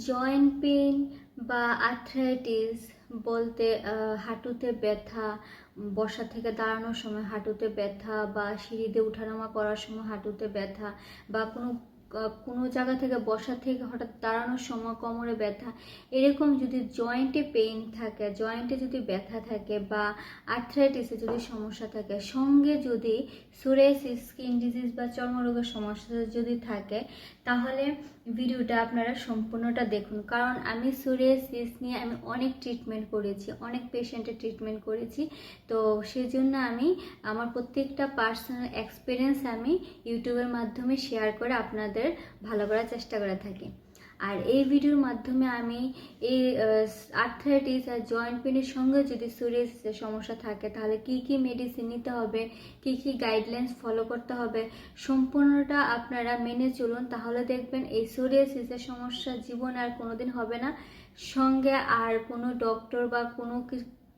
Joint pain বা arthritis বলতে হাঁটুতে ব্যথা, বসা থেকে দাঁড়ানোর সময় হাঁটুতে ব্যথা বা সিঁড়িতে ওঠানামা করার সময় হাঁটুতে ব্যথা বা কোনো কোনো জায়গা থেকে, বসা থেকে হঠাৎ দাঁড়ানোর সময় কোমরে ব্যথা, এরকম যদি জয়েন্টে পেইন থাকে, জয়েন্টে যদি ব্যথা থাকে বা আর্থ্রাইটিসে যদি সমস্যা থাকে, সঙ্গে যদি সোরিয়াসিস স্কিন ডিজিজ বা চর্মরোগের সমস্যা যদি থাকে, তাহলে ভিডিওটা আপনারা সম্পূর্ণটা দেখুন। কারণ আমি সোরিয়াসিস নিয়ে আমি অনেক ট্রিটমেন্ট করেছি, অনেক পেশেন্টের ট্রিটমেন্ট করেছি। তো সেজন্য আমি, আমার প্রত্যেকটা পার্সোনাল এক্সপিরিয়েন্স আমি ইউটিউবের মাধ্যমে শেয়ার করে আপনাদের ভালো করার চেষ্টা করে থাকি। আর এই ভিডিওর মাধ্যমে আমি এই আর্থারাইটিস আর জয়েন্ট পেনের সঙ্গে যদি সোরিয়াসিসের সমস্যা থাকে, তাহলে কি কি মেডিসিন নিতে হবে, কি কি গাইডলাইন্স ফলো করতে হবে, সম্পূর্ণটা আপনারা মেনে চলুন। তাহলে দেখবেন এই সোরিয়াসিসের সমস্যা জীবন আর কোনোদিন হবে না। সঙ্গে আর কোনো ডক্টর বা কোনো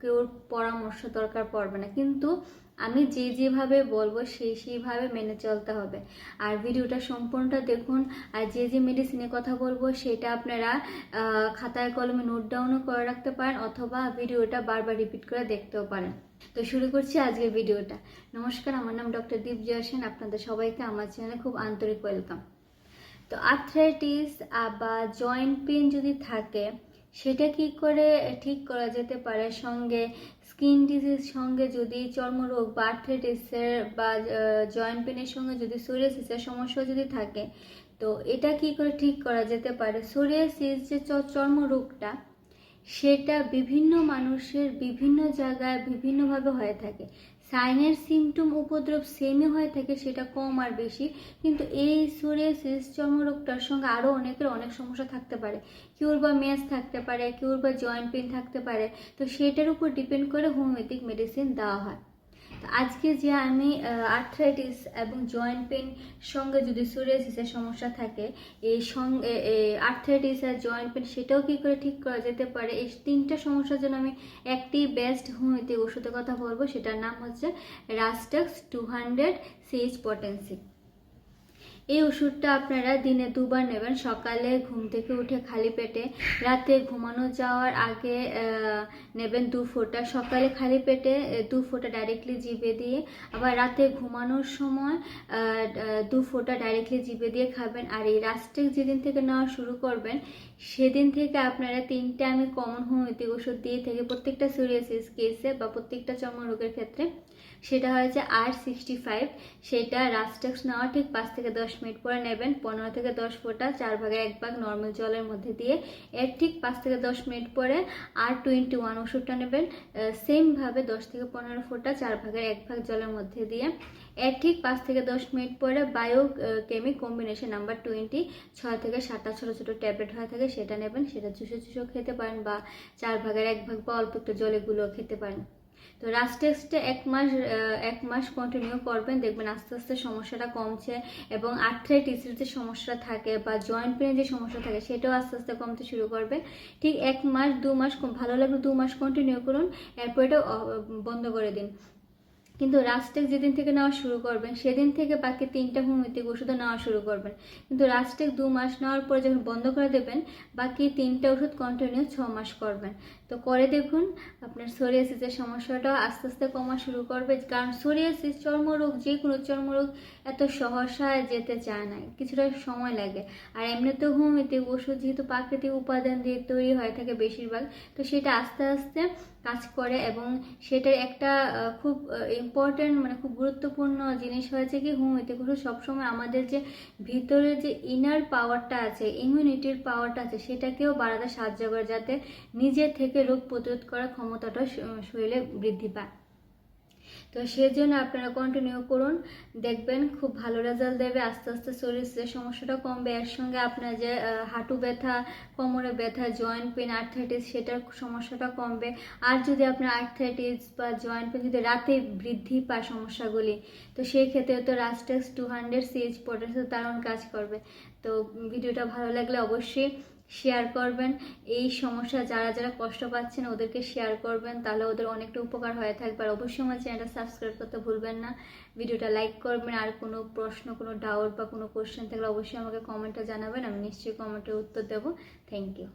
কি- কেউর পরামর্শ দরকার পড়বে না। কিন্তু আমি যে যেভাবে বলব, সেই সেইভাবে মেনে চলতে হবে। আর ভিডিওটা সম্পূর্ণটা দেখুন আর যে যে মেডিসিনের কথা বলব, সেটা আপনারা খাতায় কলমে নোট ডাউনও করে রাখতে পারেন অথবা ভিডিওটা বারবার রিপিট করে দেখতেও পারেন। তো শুরু করছি আজকের ভিডিওটা। নমস্কার, আমার নাম ডক্টর দীপ জয় সেন। আপনাদের সবাইকে আমার চ্যানেলে খুব আন্তরিক ওয়েলকাম তো আর্থ্রাইটিস বা জয়েন্ট পেন যদি থাকে সেটা কি করে ঠিক করা যেতে পারে? সঙ্গে স্কিন ডিজিজ সঙ্গে যদি চর্মরোগ বা আর্থ্রাইটিসের বা জয়েন্ট পেনের সঙ্গে যদি সোরিয়াসিসের সমস্যা যদি থাকে, তো এটা কি করে ঠিক করা যেতে পারে? সোরিয়াসিস যে চর্মরোগটা, সেটা বিভিন্ন মানুষের বিভিন্ন জায়গায় বিভিন্নভাবে হয়ে থাকে। সাইনের সিমটম উপদ্রব সেমই হয়ে থাকে, সেটা কম আর বেশি। কিন্তু এই সোরিয়াসিস চর্মরোগটার সঙ্গে আরও অনেকের অনেক সমস্যা থাকতে পারে। কেউর বা মেস থাকতে পারে, কেউর বা জয়েন্ট পেন থাকতে পারে। তো সেটার উপর ডিপেন্ড করে হোমিওপ্যাথিক মেডিসিন দেওয়া হয়। আজকে যে আমি আর্থ্রাইটিস এবং জয়েন্ট পেন সঙ্গে যদি সোরিয়াসিসের সমস্যা থাকে, এই সঙ্গে আর্থ্রাইটিস আর জয়েন্ট পেন সেটাও কী করে ঠিক করা যেতে পারে? এই তিনটা সমস্যার জন্য আমি একটি বেস্ট হোমিওপ্যাথি ওষুধের কথা বলব, সেটার নাম হচ্ছে Rhus tox two hundred CH potency এই ওষুধটা আপনারা দিনে দুবার নেবেন। সকালে ঘুম থেকে উঠে খালি পেটে, রাতে ঘুমানো যাওয়ার আগে নেবেন দু ফোঁটা। সকালে খালি পেটে দু ফোঁটা ডাইরেক্টলি জিভে দিয়ে, আবার রাতে ঘুমানোর সময় দু ফোঁটা ডাইরেক্টলি জিভে দিয়ে খাবেন। আর এই রাস্টেক যেদিন থেকে নেওয়া শুরু করবেন, সেদিন থেকে আপনারা তিনটে আমি কমন হোমিওপ্যাথিক ওষুধ দিয়ে থেকে। প্রত্যেকটা সিরিয়াসিস কেসে বা প্রত্যেকটা চর্মরোগের ক্ষেত্রে। সেটা হয়েছে আর সিক্সটি ফাইভ সেটা রাস্টেক্স নেওয়া ঠিক পাঁচ থেকে দশ মিনিট পরে নেবেন। পনেরো থেকে দশ ফোঁটা, চার ভাগের এক ভাগ নর্মাল জলের মধ্যে দিয়ে। এর ঠিক পাঁচ থেকে দশ মিনিট পরে আর টোয়েন্টি ওয়ান ওষুধটা নেবেন। সেমভাবে দশ থেকে পনেরো ফোঁটা, চার ভাগের এক ভাগ জলের মধ্যে দিয়ে। এর ঠিক পাঁচ থেকে দশ মিনিট পরে bio chemic combination number twenty ছয় থেকে সাতটা ছোটো ছোটো ট্যাবলেট হয়ে থাকে, সেটা নেবেন। সেটা চুষে চুষেও খেতে পারেন বা চার ভাগের এক ভাগ বা অল্প একটু জলে গুলো খেতে পারেন। তো রাস্টেক্সটা এক মাস এক মাস কন্টিনিউ করবেন, দেখবেন আস্তে আস্তে সমস্যাটা কমছে এবং আর্থ্রাইটিসের যে সমস্যা থাকে বা জয়েন্ট পেনের যে সমস্যা থাকে, সেটাও আস্তে আস্তে কমতে শুরু করবে। ঠিক এক মাস, দু মাস, ভালো লাগলে দু মাস কন্টিনিউ করুন, এরপর এটা বন্ধ করে দিন। কিন্তু রাস্টেক যেদিন থেকে নেওয়া শুরু করবেন, সেদিন থেকে বাকি তিনটা হোমিওপ্যাথিক ওষুধও নেওয়া শুরু করবেন। কিন্তু রাস্টেক দু মাস নেওয়ার পরে যখন বন্ধ করে দেবেন, বাকি তিনটা ওষুধ কন্টিনিউ ছ মাস করবেন। তো করে দেখুন, আপনার সোরিয়াসিসের সমস্যাটাও আস্তে আস্তে কমা শুরু করবে। কারণ সোরিয়াসিস চর্মরোগ যে কোনো চর্মরোগ এত সহসা যেতে চায় না, কিছুটা সময় লাগে। আর এমনিতেও হোমিওপ্যাথিক ওষুধ যেহেতু প্রাকৃতিক উপাদান দিয়ে তৈরি হয়ে থাকে বেশিরভাগ, তো সেটা আস্তে আস্তে কাজ করে এবং সেটার একটা খুব ইম্পর্ট্যান্ট মানে খুব গুরুত্বপূর্ণ জিনিস হয়েছে কি, হোম, এতে করে সবসময় আমাদের যে ভিতরে যে ইনার পাওয়ারটা আছে ইমিউনিটির পাওয়ারটা আছে, সেটাকেও বাড়াতে সাহায্য করে যাতে নিজে থেকে রোগ প্রতিরোধ করার ক্ষমতাটা শরীরে বৃদ্ধি পায়। তো সেজন্য আপনারা কন্টিনিউ করুন, দেখবেন খুব ভালো রেজাল্ট দেবে, আস্তে আস্তে শরীরের সমস্যাটা কমবে, এর সঙ্গে আপনার যে হাঁটু ব্যথা, কোমরে ব্যথা জয়েন্ট পেন আর্থাইটিস সেটার সমস্যাটা কমবে। আর যদি আপনার আর্থাইটিস বা জয়েন্ট পেন যদি রাতে বৃদ্ধি পায় সমস্যাগুলি, তো সেই ক্ষেত্রে তো Rhus tox two hundred CH potential দারুণ কাজ করবে। তো ভিডিওটা ভালো লাগলে অবশ্যই শেয়ার করবেন। এই সমস্যা যারা যারা কষ্ট পাচ্ছেন ওদেরকে শেয়ার করবেন, তাহলে ওদের অনেকটা উপকার হয়ে থাকবে। আর অবশ্যই আমার চ্যানেলটা সাবস্ক্রাইব করতে ভুলবেন না। ভিডিওটা লাইক করবেন। আর কোনো প্রশ্ন, কোনো ডাউট বা কোনো কোশ্চেন থাকলে অবশ্যই আমাকে কমেন্টে জানাবেন। আমি নিশ্চয়ই কমেন্টে উত্তর দেবো। Thank you